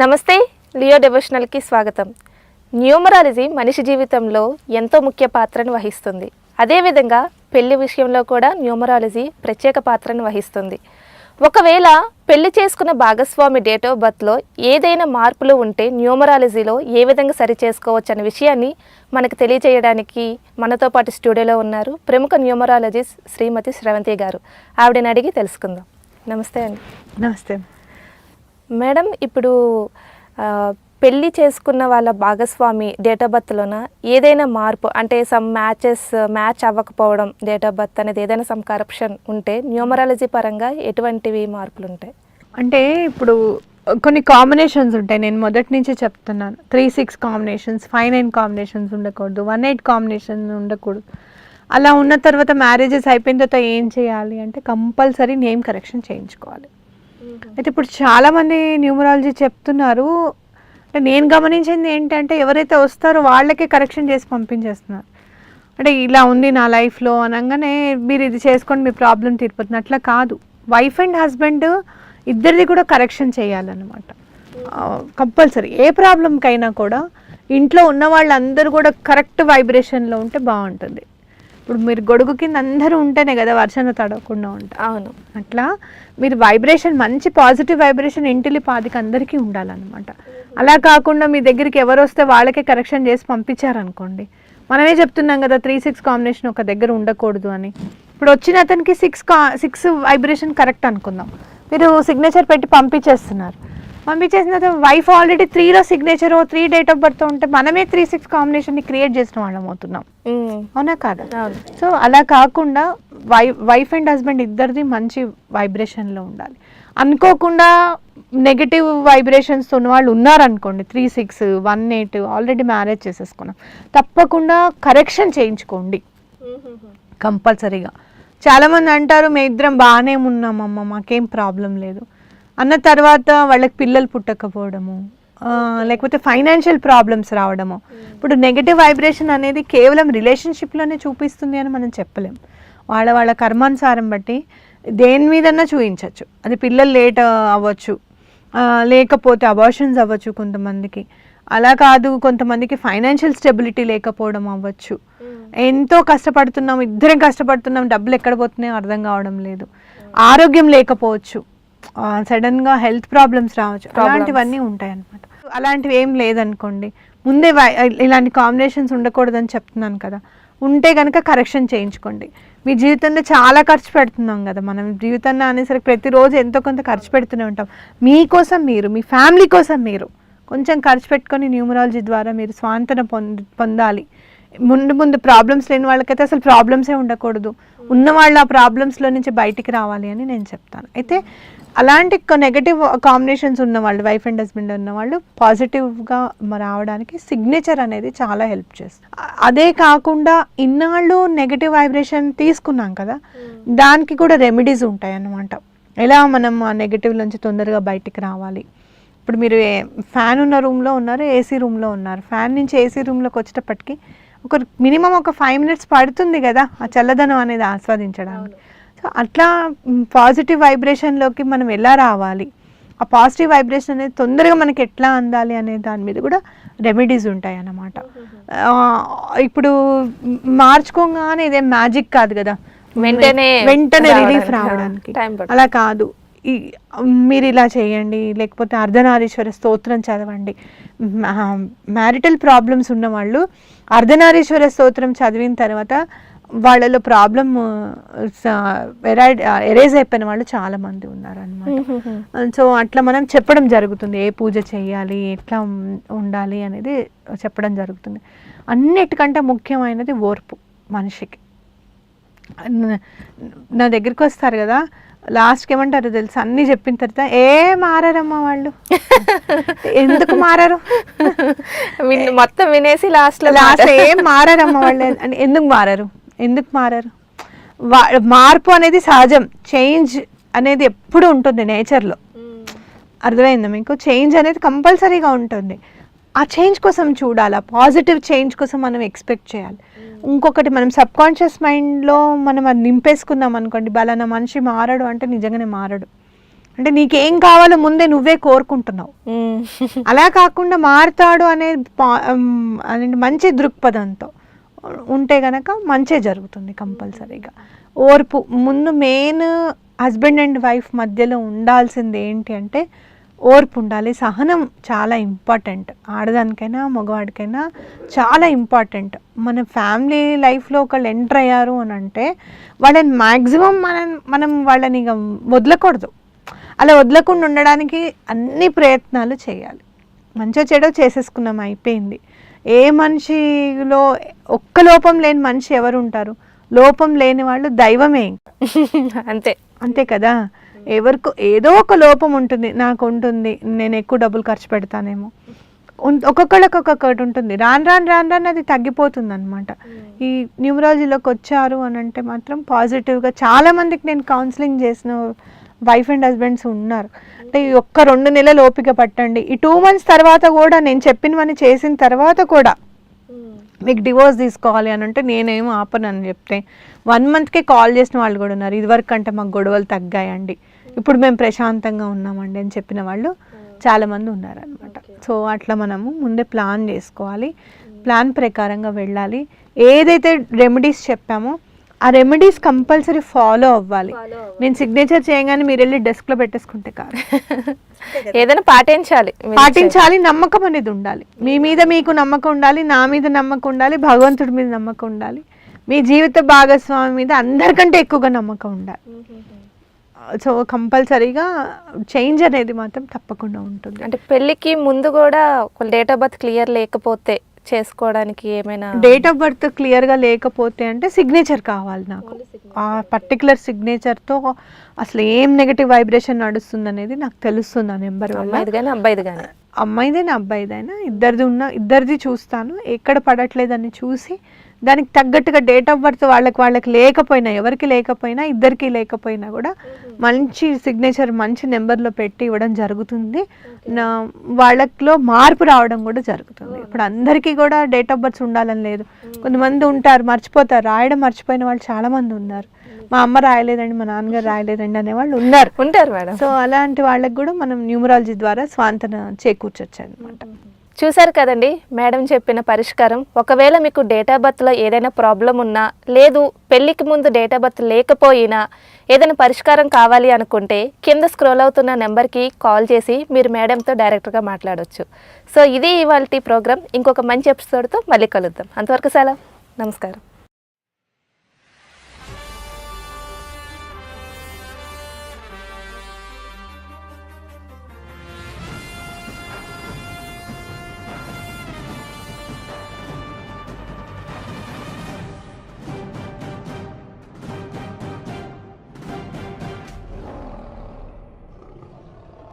నమస్తే లియో డెవోషనల్కి స్వాగతం. న్యూమరాలజీ మనిషి జీవితంలో ఎంతో ముఖ్య పాత్రను వహిస్తుంది. అదేవిధంగా పెళ్ళి విషయంలో కూడా న్యూమరాలజీ ప్రత్యేక పాత్రను వహిస్తుంది. ఒకవేళ పెళ్ళి చేసుకున్న భాగస్వామి డేట్ ఆఫ్ బర్త్లో ఏదైనా మార్పులు ఉంటే న్యూమరాలజీలో ఏ విధంగా సరి చేసుకోవచ్చు అనే విషయాన్ని మనకు తెలియజేయడానికి మనతో పాటు స్టూడియోలో ఉన్నారు ప్రముఖ న్యూమరాలజిస్ట్ శ్రీమతి శ్రవంతి గారు. ఆవిడని అడిగి తెలుసుకుందాం. నమస్తే అండి. నమస్తే. మేడం ఇప్పుడు పెళ్ళి చేసుకున్న వాళ్ళ భాగస్వామి డేట్ ఆఫ్ బర్త్లోన? ఏదైనా మార్పు అంటే సమ్ మ్యాచెస్ మ్యాచ్ అవ్వకపోవడం డేట్ ఆఫ్ బర్త్ అనేది ఏదైనా సమ్ కరప్షన్ ఉంటే న్యూమరాలజీ పరంగా ఎటువంటివి మార్పులు ఉంటాయి అంటే ఇప్పుడు కొన్ని కాంబినేషన్స్ ఉంటాయి. నేను మొదటి నుంచి చెప్తున్నాను three six combinations five nine combinations ఉండకూడదు వన్ ఎయిట్ కాంబినేషన్ ఉండకూడదు. అలా ఉన్న తర్వాత మ్యారేజెస్ అయిపోయిన తర్వాత ఏం చేయాలి అంటే కంపల్సరీ నేమ్ కరెక్షన్ చేయించుకోవాలి. అయితే ఇప్పుడు చాలామంది న్యూమరాలజీ చెప్తున్నారు. అంటే నేను గమనించింది ఏంటంటే ఎవరైతే వస్తారో వాళ్ళకే కరెక్షన్ చేసి పంపించేస్తున్నారు. అంటే ఇలా ఉంది నా లైఫ్లో అనగానే మీరు ఇది చేసుకొని మీ ప్రాబ్లం తీరిపోతుంది. అట్లా కాదు. వైఫ్ అండ్ హస్బెండ్ ఇద్దరిది కూడా కరెక్షన్ చేయాలన్నమాట. కంపల్సరీ. ఏ ప్రాబ్లంకైనా కూడా ఇంట్లో ఉన్న వాళ్ళందరూ కూడా కరెక్ట్ వైబ్రేషన్లో ఉంటే బాగుంటుంది. ఇప్పుడు మీరు గొడుగు కింద అందరూ ఉంటేనే కదా వర్షాన్ని తడవకుండా ఉంటారు అవును. అట్లా మీరు వైబ్రేషన్ మంచి పాజిటివ్ వైబ్రేషన్ ఇంటిలి పాదికి అందరికీ ఉండాలన్నమాట. అలా కాకుండా మీ దగ్గరికి ఎవరు వస్తే వాళ్ళకే కరెక్షన్ చేసి పంపించారనుకోండి. మనమే చెప్తున్నాం కదా త్రీ సిక్స్ కాంబినేషన్ ఒక దగ్గర ఉండకూడదు అని. ఇప్పుడు వచ్చిన అతనికి సిక్స్ కా సిక్స్ వైబ్రేషన్ కరెక్ట్ అనుకుందాం. మీరు సిగ్నేచర్ పెట్టి పంపించేస్తున్నారు. పంపించేసిన తర్వాత వైఫ్ ఆల్రెడీ త్రీలో signature three date of birth ఉంటే మనమే త్రీ సిక్స్ కాంబినేషన్ని క్రియేట్ చేసిన వాళ్ళం అవుతున్నాం. అవునా కాదా? సో అలా కాకుండా వైఫ్ అండ్ హస్బెండ్ ఇద్దరిది మంచి వైబ్రేషన్లో ఉండాలి. అనుకోకుండా నెగిటివ్ వైబ్రేషన్స్ ఉన్న వాళ్ళు ఉన్నారనుకోండి three six one eight already marriage చేసేసుకున్నాం. తప్పకుండా కరెక్షన్ చేయించుకోండి. కంపల్సరీగా. చాలామంది అంటారు మేము ఇద్దరం బాగానే ఉన్నామమ్మ మాకేం ప్రాబ్లం లేదు. అన్న తర్వాత వాళ్ళకి పిల్లలు పుట్టకపోవడము లేకపోతే ఫైనాన్షియల్ ప్రాబ్లమ్స్ రావడము. ఇప్పుడు నెగటివ్ వైబ్రేషన్ అనేది కేవలం రిలేషన్షిప్లోనే చూపిస్తుంది అని మనం చెప్పలేం. వాళ్ళ వాళ్ళ కర్మానుసారం బట్టి దేని మీదన్నా చూపించవచ్చు అది పిల్లలు లేట్ అవ్వచ్చు. లేకపోతే అబార్షన్స్ అవ్వచ్చు కొంతమందికి. అలా కాదు కొంతమందికి ఫైనాన్షియల్ స్టెబిలిటీ లేకపోవడం అవ్వచ్చు. ఎంతో కష్టపడుతున్నాం ఇద్దరం కష్టపడుతున్నాం డబ్బులు ఎక్కడ పోతున్నాయో అర్థం కావడం లేదు. ఆరోగ్యం లేకపోవచ్చు. సడన్గా హెల్త్ ప్రాబ్లమ్స్ రావచ్చు. అలాంటివన్నీ ఉంటాయి అన్నమాట అలాంటివి ఏం లేదనుకోండి. ముందే ఇలాంటి కాంబినేషన్స్ ఉండకూడదని చెప్తున్నాను కదా. ఉంటే కనుక కరెక్షన్ చేయించుకోండి. మీ జీవితంలో చాలా ఖర్చు పెడుతున్నాం కదా మనం. జీవితంలో అనేసరికి ప్రతిరోజు ఎంతో కొంత ఖర్చు పెడుతూనే ఉంటాం. మీకోసం మీరు మీ ఫ్యామిలీ కోసం మీరు కొంచెం ఖర్చు పెట్టుకొని న్యూమరాలజీ ద్వారా మీరు స్వాంతన పొంద పొందాలి. ముందు ముందు ప్రాబ్లమ్స్ లేని వాళ్ళకైతే అసలు ప్రాబ్లమ్సే ఉండకూడదు. ఉన్న వాళ్ళు ఆ ప్రాబ్లమ్స్లో నుంచి బయటికి రావాలి అని నేను చెప్తాను. అయితే అలాంటి నెగటివ్ కాంబినేషన్స్ ఉన్న వాళ్ళు వైఫ్ అండ్ హస్బెండ్ ఉన్న వాళ్ళు పాజిటివ్గా రావడానికి సిగ్నేచర్ అనేది చాలా హెల్ప్ చేస్తుంది. అదే కాకుండా ఇన్నాళ్ళు నెగటివ్ వైబ్రేషన్ తీసుకున్నాం కదా దానికి కూడా రెమెడీస్ ఉంటాయి అన్నమాట ఎలా మనం ఆ నెగటివ్ నుంచి తొందరగా బయటికి రావాలి? ఇప్పుడు మీరు ఫ్యాన్ ఉన్న రూమ్లో ఉన్నారు ఏసీ రూమ్లో ఉన్నారు. ఫ్యాన్ నుంచి ఏసీ రూమ్లోకి వచ్చేటప్పటికి ఒక మినిమం ఒక ఫైవ్ మినిట్స్ పడుతుంది కదా ఆ చల్లదనం అనేది ఆస్వాదించడానికి. సో అట్లా పాజిటివ్ వైబ్రేషన్లోకి మనం ఎలా రావాలి? ఆ పాజిటివ్ వైబ్రేషన్ అనేది తొందరగా మనకి ఎట్లా అందాలి అనే దాని మీద కూడా రెమెడీస్ ఉంటాయి అన్నమాట ఇప్పుడు మార్చుకోగానే ఇదేం మ్యాజిక్ కాదు కదా. వెంటనే వెంటనే రిలీఫ్ రావడానికి. అలా కాదు. మీరు ఇలా చేయండి లేకపోతే అర్ధనారీశ్వర స్తోత్రం చదవండి. మ్యారిటల్ ప్రాబ్లమ్స్ ఉన్న వాళ్ళు అర్ధనారీశ్వర స్తోత్రం చదివిన తర్వాత వాళ్ళలో ప్రాబ్లమ్ ఎరేజ్ అయిపోయిన వాళ్ళు చాలా మంది ఉన్నారు అనమాట సో అట్లా మనం చెప్పడం జరుగుతుంది. ఏ పూజ చేయాలి ఎట్లా ఉండాలి అనేది చెప్పడం జరుగుతుంది. అన్నిటికంటే ముఖ్యమైనది ఓర్పు మనిషికి. నా దగ్గరికి వస్తారు కదా లాస్ట్కి ఏమంటారు తెలుసా? అన్నీ చెప్పిన తర్వాత ఏ మారారమ్మా వాళ్ళు? ఎందుకు మారారు? మొత్తం వినేసి లాస్ట్లో లాస్ట్ ఏం మారారమ్మా వాళ్ళు? అని ఎందుకు మారారు? ఎందుకు మారారు? మార్పు అనేది సహజం. చేంజ్ అనేది ఎప్పుడు ఉంటుంది నేచర్లో. అర్థమైందా మీకు? చేంజ్ అనేది కంపల్సరీగా ఉంటుంది. ఆ చేంజ్ కోసం చూడాలి? ఆ పాజిటివ్ చేంజ్ కోసం మనం ఎక్స్పెక్ట్ చేయాలి. ఇంకొకటి మనం సబ్ కాన్షియస్ మైండ్లో మనం అది నింపేసుకున్నాం అనుకోండి. బలానా మనిషి మారడు అంటే నిజంగానే మారడు. అంటే నీకేం కావాలో ముందే నువ్వే కోరుకుంటున్నావు. మ్మ్. అలా కాకుండా మారుతాడు అనే మంచి దృక్పథంతో ఉంటే గనక మంచే జరుగుతుంది కంపల్సరీగా. ఓర్పు ముందు మెయిన్ హస్బెండ్ అండ్ వైఫ్ మధ్యలో ఉండాల్సింది ఏంటి అంటే ఓర్పు ఉండాలి. సహనం చాలా ఇంపార్టెంట్. ఆడదానికైనా మగవాడికైనా చాలా ఇంపార్టెంట్. మన ఫ్యామిలీ లైఫ్లో ఒకళ్ళు ఎంటర్ అయ్యారు అని అంటే వాళ్ళని మ్యాక్సిమం మనం మనం వాళ్ళని ఇక వదలకూడదు. అలా వదలకుండా ఉండడానికి అన్ని ప్రయత్నాలు చేయాలి. మంచిగా చెడో చేసేసుకున్నాం అయిపోయింది. ఏ మనిషిలో ఒక్క లోపం లేని మనిషి ఎవరు ఉంటారు లోపం లేని వాళ్ళు దైవమే. అంతే. అంతే కదా? ఎవరికో ఏదో ఒక లోపం ఉంటుంది. నాకు ఉంటుంది. నేను ఎక్కువ డబ్బులు ఖర్చు పెడతానేమో. ఒక్కొక్కళ్ళకి ఒక్కొక్కటి ఉంటుంది. రాను రాను రాను రాను అది తగ్గిపోతుంది అనమాట ఈ న్యూమరాలజీలోకి వచ్చారు అని అంటే మాత్రం పాజిటివ్గా చాలా మందికి నేను కౌన్సిలింగ్ చేసిన వైఫ్ అండ్ హస్బెండ్స్ ఉన్నారు. అంటే ఈ ఒక్క రెండు నెలలు ఓపిక పట్టండి. ఈ టూ మంత్స్ తర్వాత కూడా నేను చెప్పినవన్నీ చేసిన తర్వాత కూడా మీకు డివోర్స్ తీసుకోవాలి అని అంటే నేనేం ఆపను అని చెప్తే వన్ మంత్కే కాల్ చేసిన వాళ్ళు కూడా ఉన్నారు. ఇదివరకు అంటే మాకు గొడవలు తగ్గాయండి. ఇప్పుడు మేము ప్రశాంతంగా ఉన్నామండి అని చెప్పిన వాళ్ళు చాలామంది ఉన్నారనమాట సో అట్లా మనము ముందే ప్లాన్ చేసుకోవాలి. ప్లాన్ ప్రకారంగా వెళ్ళాలి. ఏదైతే రెమెడీస్ చెప్పామో ఆ రెమెడీస్ కంపల్సరీ ఫాలో అవ్వాలి. నేను సిగ్నేచర్ చేయగానే మీరు వెళ్ళి డెస్క్లో పెట్టేసుకుంటే కాదు. ఏదైనా పాటించాలి. పాటించాలి నమ్మకం అనేది ఉండాలి. మీ మీద మీకు నమ్మకం ఉండాలి నా మీద నమ్మకం ఉండాలి భగవంతుడి మీద నమ్మకం ఉండాలి. మీ జీవిత భాగస్వామి మీద అందరికంటే ఎక్కువగా నమ్మకం ఉండాలి. సో కంపల్సరీగా చేంజ్ అనేది మాత్రం తప్పకుండా ఉంటుంది. అంటే పెళ్ళికి ముందు కూడా ఒక డేట్ ఆఫ్ బర్త్ క్లియర్ లేకపోతే చేసుకోవడానికి ఏమైనా డేట్ ఆఫ్ బర్త్ క్లియర్గా లేకపోతే అంటే సిగ్నేచర్ కావాలి నాకు. ఆ పర్టికులర్ సిగ్నేచర్తో అసలు ఏం నెగటివ్ వైబ్రేషన్ నడుస్తుంది అనేది నాకు తెలుస్తుంది ఆ నెంబర్ వల్ల. అమ్మాయిది కానీ అబ్బాయిది కానీ అమ్మాయిదైనా అబ్బాయిదైనా ఇద్దరిది ఉన్న ఇద్దరిది చూస్తాను. ఎక్కడ పడట్లేదని చూసి దానికి తగ్గట్టుగా డేట్ ఆఫ్ బర్త్ వాళ్ళకి వాళ్ళకి లేకపోయినా ఎవరికి లేకపోయినా ఇద్దరికి లేకపోయినా కూడా మంచి సిగ్నేచర్ మంచి నెంబర్లో పెట్టి ఇవ్వడం జరుగుతుంది. వాళ్ళలో మార్పు రావడం కూడా జరుగుతుంది. ఇప్పుడు అందరికీ కూడా డేట్ ఆఫ్ బర్త్ ఉండాలని లేదు. కొంతమంది ఉంటారు మర్చిపోతారు రాయడం మర్చిపోయిన వాళ్ళు చాలా మంది ఉన్నారు మా అమ్మ రాయలేదండి మా నాన్నగారు రాయలేదండి అనేవాళ్ళు ఉన్నారు. ఉంటారు మేడం. సో అలాంటి వాళ్ళకి కూడా మనం న్యూమరాలజీ ద్వారా స్వాంతన చేకూర్చొచ్చు అనమాట చూసారు కదండి మేడం చెప్పిన పరిష్కారం. ఒకవేళ మీకు డేట్ ఆఫ్ బర్త్లో ఏదైనా ప్రాబ్లం ఉన్నా లేదు పెళ్ళికి ముందు డేట్ ఆఫ్ బర్త్ లేకపోయినా ఏదైనా పరిష్కారం కావాలి అనుకుంటే కింద స్క్రోల్ అవుతున్న నెంబర్కి కాల్ చేసి మీరు మేడంతో డైరెక్ట్గా మాట్లాడవచ్చు సో ఇది ఇవాళ ప్రోగ్రామ్. ఇంకొక మంచి ఎపిసోడ్తో మళ్ళీ కలుద్దాం. అంతవరకు సెలవు. నమస్కారం.